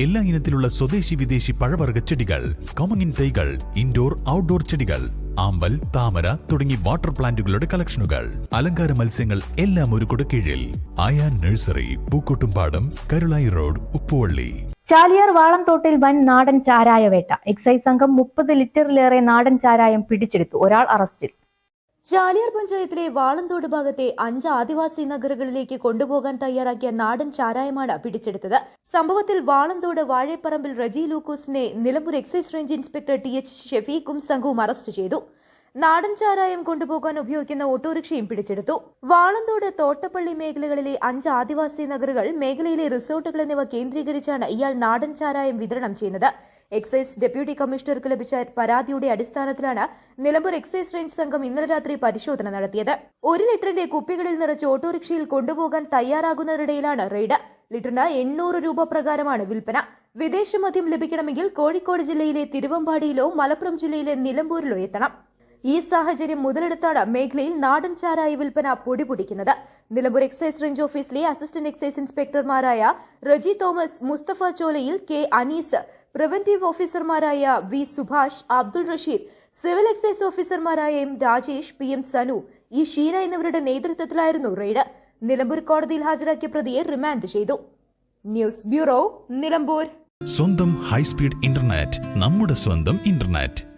എല്ലാ ഇനത്തിലുള്ള സ്വദേശി വിദേശി പഴവർഗ ചെടികൾ കോമങ്ങിൻ തൈകൾ ഇൻഡോർ ഔട്ട്ഡോർ ചെടികൾ ആമ്പൽ താമര തുടങ്ങി വാട്ടർ പ്ലാന്റുകളുടെ കളക്ഷനുകൾ അലങ്കാര മത്സ്യങ്ങൾ എല്ലാം ഒരു കുടക്കീഴിൽ. Ayan nursery Pookkottumpadam Karulai road Uppuvally. Chaliyar വാളംതോട്ടിൽ വൻ നാടൻ ചാരായ വേട്ട. എക്സൈസ് സംഘം മുപ്പത് ലിറ്ററിലേറെ നാടൻ ചാരായം പിടിച്ചെടുത്തു. ഒരാൾ അറസ്റ്റിൽ. ചാലിയാർ പഞ്ചായത്തിലെ വാളന്തോട് ഭാഗത്തെ അഞ്ച് ആദിവാസി നഗരങ്ങളിലേക്ക് കൊണ്ടുപോകാൻ തയ്യാറാക്കിയ നാടൻ ചാരായമാണ് പിടിച്ചെടുത്തത്. സംഭവത്തിൽ Valanthodu Vazhepparambil Reji ലൂക്കോസിനെ Nilambur excise range inspector T H ഷെഫീഖും സംഘവും അറസ്റ്റ് ചെയ്തു. നാടൻ ചാരായം കൊണ്ടുപോകാൻ ഉപയോഗിക്കുന്ന ഓട്ടോറിക്ഷയും പിടിച്ചെടുത്തു. വാളന്തോട് തോട്ടപ്പള്ളി മേഖലകളിലെ അഞ്ച് ആദിവാസി നഗറുകൾ മേഖലയിലെ റിസോർട്ടുകൾ എന്നിവ കേന്ദ്രീകരിച്ചാണ് ഇയാൾ നാടൻ ചാരായം വിതരണം ചെയ്യുന്നത്. എക്സൈസ് ഡെപ്യൂട്ടി കമ്മീഷണർക്ക് ലഭിച്ച പരാതിയുടെ അടിസ്ഥാനത്തിലാണ് നിലമ്പൂർ എക്സൈസ് റേഞ്ച് സംഘം ഇന്നലെ രാത്രി പരിശോധന നടത്തിയത്. ഒരു ലിറ്ററിന്റെ കുപ്പികളിൽ നിറച്ച് ഓട്ടോറിക്ഷയിൽ കൊണ്ടുപോകാൻ തയ്യാറാകുന്നതിനിടയിലാണ് റെയ്ഡ്. ലിറ്ററിന് എണ്ണൂറ് രൂപ പ്രകാരമാണ് വിൽപ്പന. വിദേശ മദ്യം ലഭിക്കണമെങ്കിൽ കോഴിക്കോട് ജില്ലയിലെ തിരുവമ്പാടിയിലോ മലപ്പുറം ജില്ലയിലെ നിലമ്പൂരിലോ എത്തണം. ഈ സാഹചര്യം മുതലെടുത്താണ് മേഖലയിൽ നാടൻ ചാരായ വിൽപ്പന പൊടിപൊടിക്കുന്നത്. നിലമ്പൂർ എക്സൈസ് റേഞ്ച് ഓഫീസിലെ assistant excise ഇൻസ്പെക്ടർമാരായ Reji Thomas Mustafa Cholayil K Anees preventive ഓഫീസർമാരായ V Subhash Abdul Rasheed civil excise ഓഫീസർമാരായ M Rajesh P M Sanu E Sheena എന്നിവരുടെ നേതൃത്വത്തിലായിരുന്നു റെയ്ഡ്. നിലമ്പൂർ കോടതിയിൽ ഹാജരാക്കിയ പ്രതിയെ റിമാൻഡ് ചെയ്തു. News bureau Nilambur. സ്വന്തം ഹൈസ്പീഡ് ഇന്റർനെറ്റ് നമ്മുടെ സ്വന്തം ഇന്റർനെറ്റ്.